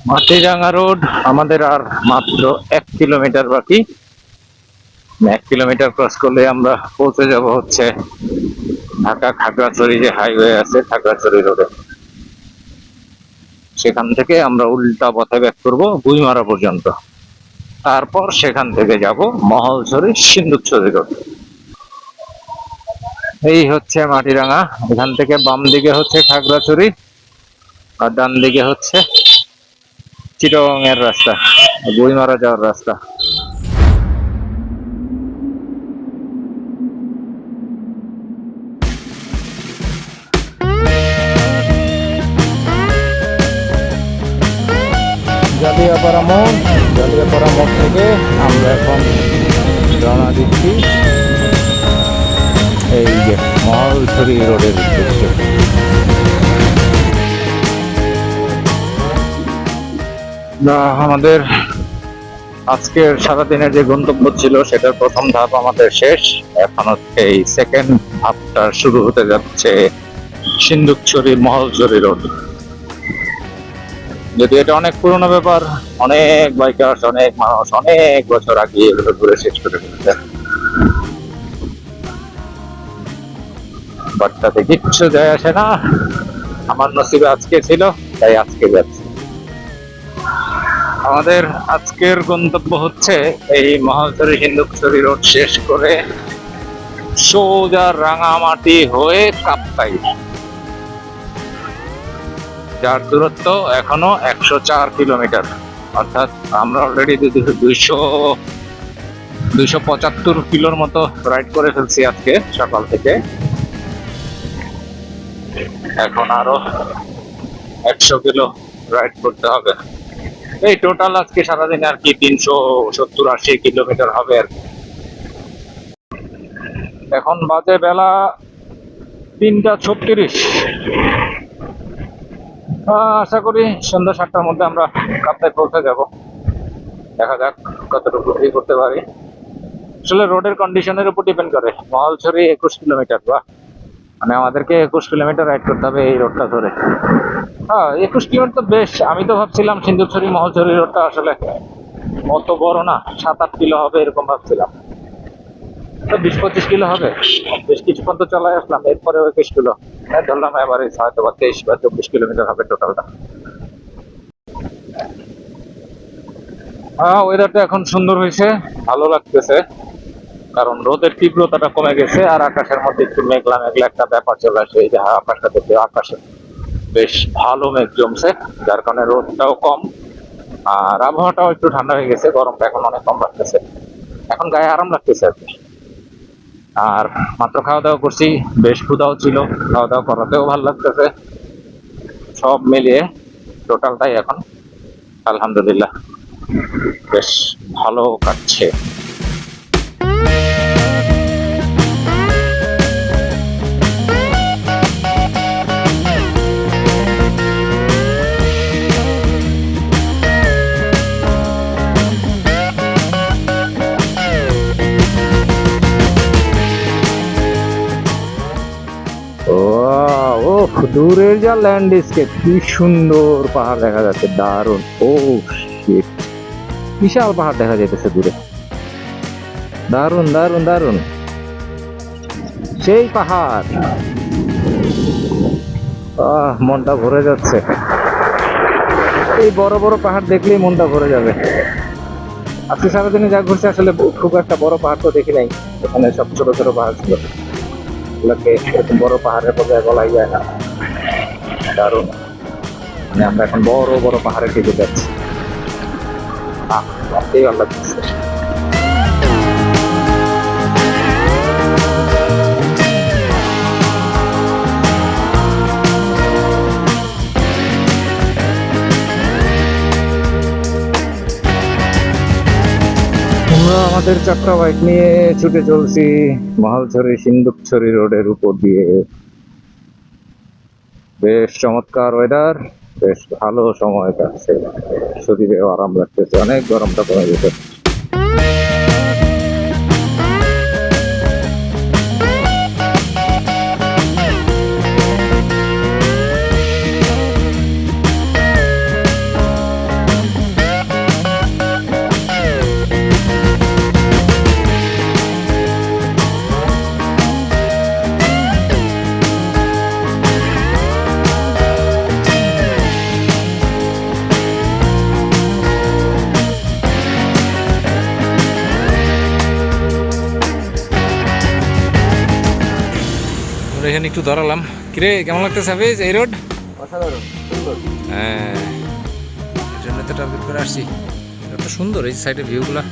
Matiranga road, আমাদের আর মাত্র এক কিলোমিটার বাকি। এক কিলোমিটার ক্রস করলে আমরা পৌঁছে যাব হচ্ছে ঢাকা খাগড়াছড়ি যে হাইওয়ে আছে, খাগড়াছড়ি রোডে সেখান থেকে আমরা উল্টা পথে ব্যাক করব গুইমারা পর্যন্ত। তারপর সেখান থেকে যাব মহলছড়ি সিন্দুকছড়ি রোড এই হচ্ছে মাটিরাঙ্গা, এখান থেকে বাম দিকে হচ্ছে খাগড়াছড়ি, আর ডান দিকে হচ্ছে চিটং এর রাস্তা বইমারা যাওয়ার রাস্তা। জালিয়াপাড়া মোড় জালিয়াপাড়া মোড় থেকে আমরা এখন রওনা দিচ্ছি। এই যে মহলছড়ি রোডের উদ্দেশ্যে। আমাদের আজকের সারাদিনের যে গন্তব্য ছিল, সেটার প্রথম ধাপ আমাদের শেষ। এখন হচ্ছে এই সেকেন্ড ধাপটা শুরু হতে যাচ্ছে সিন্দুকছড়ি মহলছড়ি রোড যদি এটা অনেক পুরনো ব্যাপার, অনেক বাইকার্স অনেক মানুষ অনেক বছর আগে এগুলো ঘুরে শেষ করে ফেলেছে। বাট তাতে কিচ্ছু যায় আসে না। আমার নসিবে আজকে ছিল, তাই আজকে যাচ্ছে। আমাদের আজকের গন্তব্য হচ্ছে এই মহালছড়ি হিন্দুকছড়ি রোড শেষ করে সোজা রাঙামাটি হয়ে কাপ্তাই। যার দূরত্ব এখনও একশো চার কিলোমিটার। অর্থাৎ আমরা অলরেডি দুইশো দুইশো পঁচাত্তর কিলোর মতো রাইড করে ফেলছি আজকে সকাল থেকে। এখন আরও একশো কিলো রাইড করতে হবে। এই টোটাল আজকে সারাদিন আর কি তিনশো সত্তর আশি কিলোমিটার হবে আর এখন বাজে বেলা তিনটা ছত্রিশ। আশা করি সন্ধ্যা সাতটার মধ্যে আমরা কাপ্তায় পৌঁছে যাব। দেখা যাক কতটুকু করতে পারি। আসলে রোডের কন্ডিশনের উপর ডিপেন্ড করে। মহালছড়ি একুশ কিলোমিটার বা মানে আমাদেরকে একুশ কিলোমিটার রাইড করতে হবে এই রোডটা ধরে। হ্যাঁ একুশ কিলোমিটার বেশ, আমি তো ভাবছিলাম সিন্দুরছড়ি মহলছড়ি রোডটা আসলে অত বড় না সাত আট কিলো হবে এরকম ভাবছিলাম। তো বিশ পঁচিশ কিলো হবে। বেশ কিছুক্ষণ তো চলে আসলাম এরপরে একুশ কিলো। হ্যাঁ ধরলাম এবারে হয়তো বা তেইশ বা চব্বিশ কিলোমিটার হবে টোটালটা হ্যাঁ ওয়েদারটা এখন সুন্দর হয়েছে, ভালো লাগতেছে। কারণ রোদের তীব্রতাটা কমে গেছে আর আকাশের মধ্যে একটু মেঘলা মেঘলা একটা ব্যাপার চলে আসে। এই যে আকাশটা দেখতে, আকাশে বেশ ভালো মেঘ জমছে, যার কারণে রোদটাও কম আর আবহাওয়াটাও একটু ঠান্ডা হয়ে গেছে, গরমটা এখন অনেক কম লাগতেছে। এখন গায়ে আরাম লাগতেছে আর কি। আর মাত্র খাওয়া দাওয়া করছি, বেশ ক্ষুদাও ছিল, খাওয়া দাওয়া করাতেও ভালো লাগতেছে। সব মিলিয়ে টোটালটাই এখন, আলহামদুলিল্লাহ, বেশ ভালো কাটছে। ও দূরের যা ল্যান্ডস্কেপ কি সুন্দর পাহাড় দেখা যাচ্ছে, দারুণ। ও বিশাল পাহাড় দেখা যাইতেছে দূরে। দারুণ দারুণ দারুণ। সেই পাহাড়। আহ, মনটা ভরে যাচ্ছে। এই বড় বড় পাহাড় দেখলেই মনটা ভরে যাবে। আজকে সারাদিনে যা ঘুরছে, আসলে খুব একটা বড় পাহাড় তো দেখি নাই এখানে সব ছোট ছোট পাহাড় ছিল। এরকম বড় পাহাড়ের পর্যায়ে বলাই যায় না। কারণ মানে আমরা এখন বড় বড় পাহাড়ের দিকে যাচ্ছি। আহ, ভাবতেই ভালো আমাদের চারটা বাইক নিয়ে ছুটে চলছি মহালছড়ি সিন্দুকছড়ি রোডের উপর দিয়ে। বেশ চমৎকার ওয়েদার বেশ ভালো সময় কাটছে। শরীরে আরাম লাগতেছে, অনেক গরমটা কমে গেছে। এখানে একটু দাঁড়ালাম। কিরে কেমন লাগতেছে হাফিজ? এই রোড? অসাধারণ হ্যাঁ জন্য তো টার্গেট করে আসছি। এত সুন্দর এই সাইডের ভিউগুলা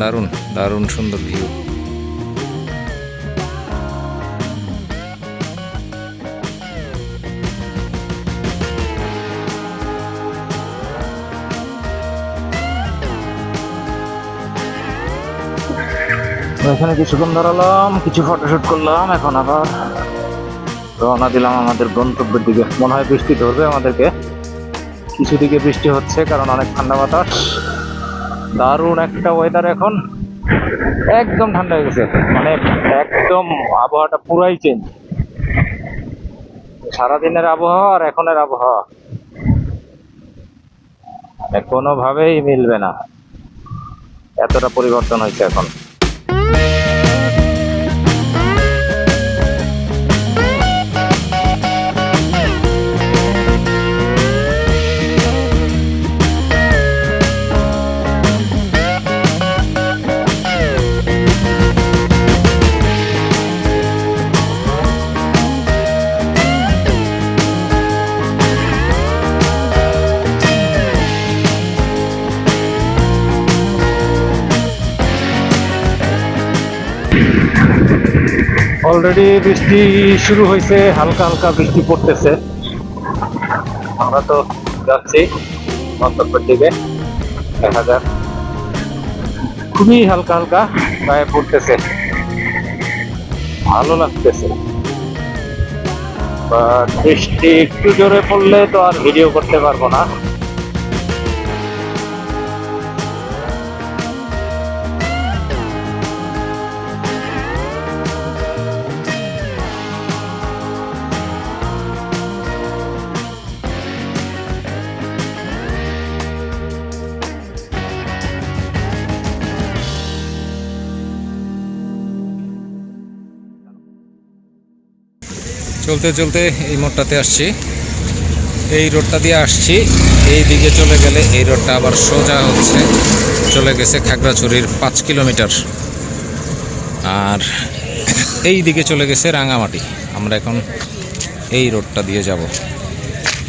দারুণ দারুণ সুন্দর ভিউ এখানে কিছুক্ষণ দাঁড়ালাম, কিছু ফটোশুট করলাম, এখন আবার রওনা দিলাম আমাদের গন্তব্যের দিকে। মনে হয় বৃষ্টি ধরবে আমাদেরকে। কিছু দিকে বৃষ্টি হচ্ছে কারণ অনেক ঠান্ডা বাতাস। দারুণ একটা ওয়েদার এখন। একদম ঠান্ডা হয়ে গেছে। মানে একদম আবহাওয়াটা পুরাই চেঞ্জ সারাদিনের আবহাওয়া আর এখনের আবহাওয়া। মানে কোনোভাবেই মিলবে না। এতটা পরিবর্তন হয়েছে এখন। অলরেডি বৃষ্টি শুরু হয়েছে, হালকা হালকা বৃষ্টি পড়তেছে। আমরা তো যাচ্ছি গন্তব্যের দিকে, দেখা যাক। খুবই হালকা হালকা গায়ে পড়তেছে। ভালো লাগতেছে। বৃষ্টি একটু জোরে পড়লে তো আর ভিডিও করতে পারব না। চলতে চলতে এই মোড়টাতে আসছি। এই রোডটা দিয়ে আসছি। এই দিকে চলে গেলে এই রোডটা আবার সোজা হচ্ছে। চলে গেছে খাগড়াছড়ির পাঁচ কিলোমিটার। আর এই দিকে চলে গেছে রাঙামাটি। আমরা এখন এই রোডটা দিয়ে যাব।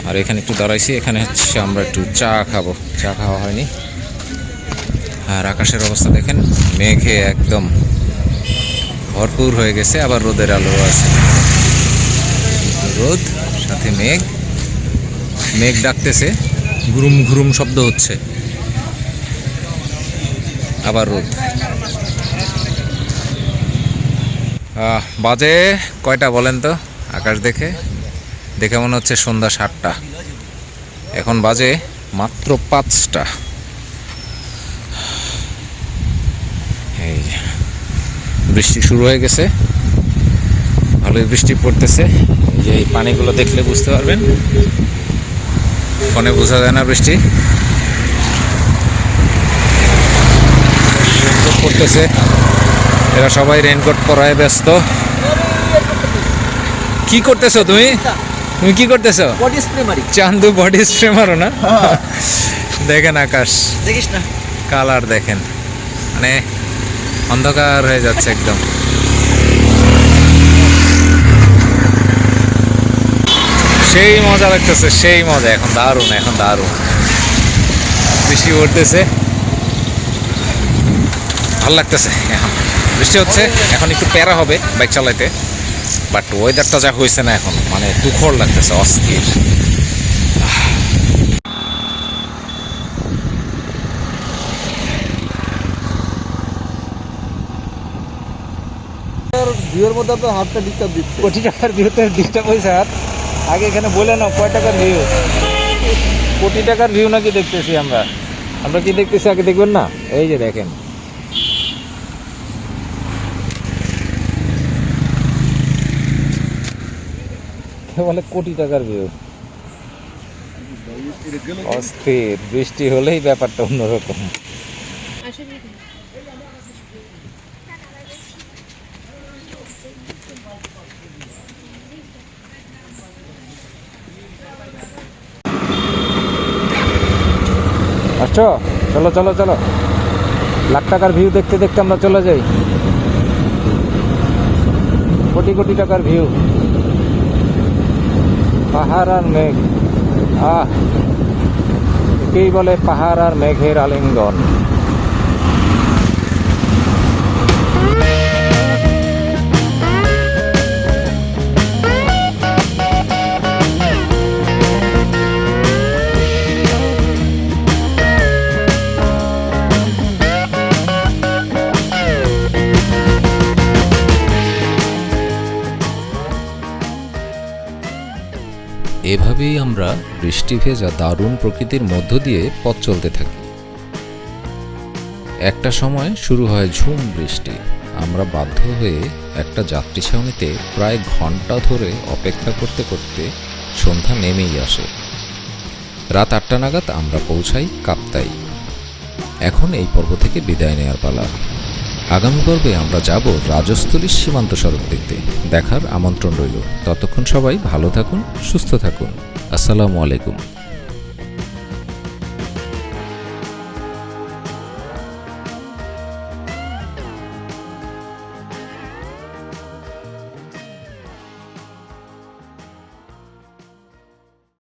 আর এখানে একটু দাঁড়াইছি। এখানে হচ্ছে আমরা একটু চা খাব। চা খাওয়া হয়নি। আর আকাশের অবস্থা দেখেন, মেঘে একদম ভরপুর হয়ে গেছে। আবার রোদের আলো আছে। রোদ, সাথে মেঘ। মেঘ ডাকতেছে, ঘুরুম ঘুরুম শব্দ হচ্ছে। আবার রোদ। বাজে কয়টা বলেন তো? আকাশ দেখে। দেখে মনে হচ্ছে সন্ধ্যা সাতটা। এখন বাজে মাত্র পাঁচটা। এই বৃষ্টি শুরু হয়ে গেছে। ভালোই বৃষ্টি পড়তেছে। যে এই পানিগুলো দেখলে বুঝতে পারবেন। ফোনে বোঝা যায় না বৃষ্টি। পড়তেছে। এরা সবাই রেনকোট পরায় ব্যস্ত। কি করতেছো তুমি? তুমি কি করতেছো? বডি স্প্রে মারি। চান্দু বডি স্প্রে মারো না? দেখেন আকাশ। দেখিস না। কালার দেখেন। মানে অন্ধকার হয়ে যাচ্ছে একদম। সেই মজা লাগতেছে সেই মজা। এখন দারুণ এখন দারুণ। বৃষ্টি পড়তেছে। ভালো লাগতেছে এখন। বৃষ্টি হচ্ছে এখন একটু প্যারা হবে বাইক চালাইতে। বাট ওয়েদারটা যা হয়েছে না এখন মানে তুখর লাগতেছে অস্থির। ভিউর মধ্যে আপনার হাতটা ডিস্টার্ব দিচ্ছে। কোটি টাকার ভিউতে ডিস্টার্ব হয়েছে আর আগে এখানে বলে নাও, কয় টাকার ভিউ কোটি টাকার ভিউ নাকি দেখতেছি আমরা? আমরা কি দেখতেছি আগে দেখবেন না? এই যে দেখেন। বলে কোটি টাকার ভিউ অস্থির, বৃষ্টি হলেই ব্যাপারটা অন্যরকম। আসছো? চলো চলো চলো। লাখ টাকার ভিউ দেখতে দেখতে আমরা চলে যাই। কোটি কোটি টাকার ভিউ পাহাড় আর মেঘ। আহ! একেই বলে পাহাড় আর মেঘের আলিঙ্গন। আমরা বৃষ্টি ভেজা দারুণ প্রকৃতির মধ্য দিয়ে পথ চলতে থাকি। একটা সময় শুরু হয় ঝুম বৃষ্টি। আমরা বাধ্য হয়ে একটা যাত্রী ছাউনিতে প্রায় ঘণ্টা ধরে অপেক্ষা করতে করতে সন্ধ্যা নেমেই আসে। রাত আটটা নাগাদ আমরা পৌঁছাই কাপ্তাই। এখন এই পর্ব থেকে বিদায় নেওয়ার পালা। আগামী পর্বে আমরা যাব রাজস্থলীর সীমান্ত সড়ক দেখতে। দেখার আমন্ত্রণ রইল। ততক্ষণ সবাই ভালো থাকুন, সুস্থ থাকুন। আসসালামু আলাইকুম।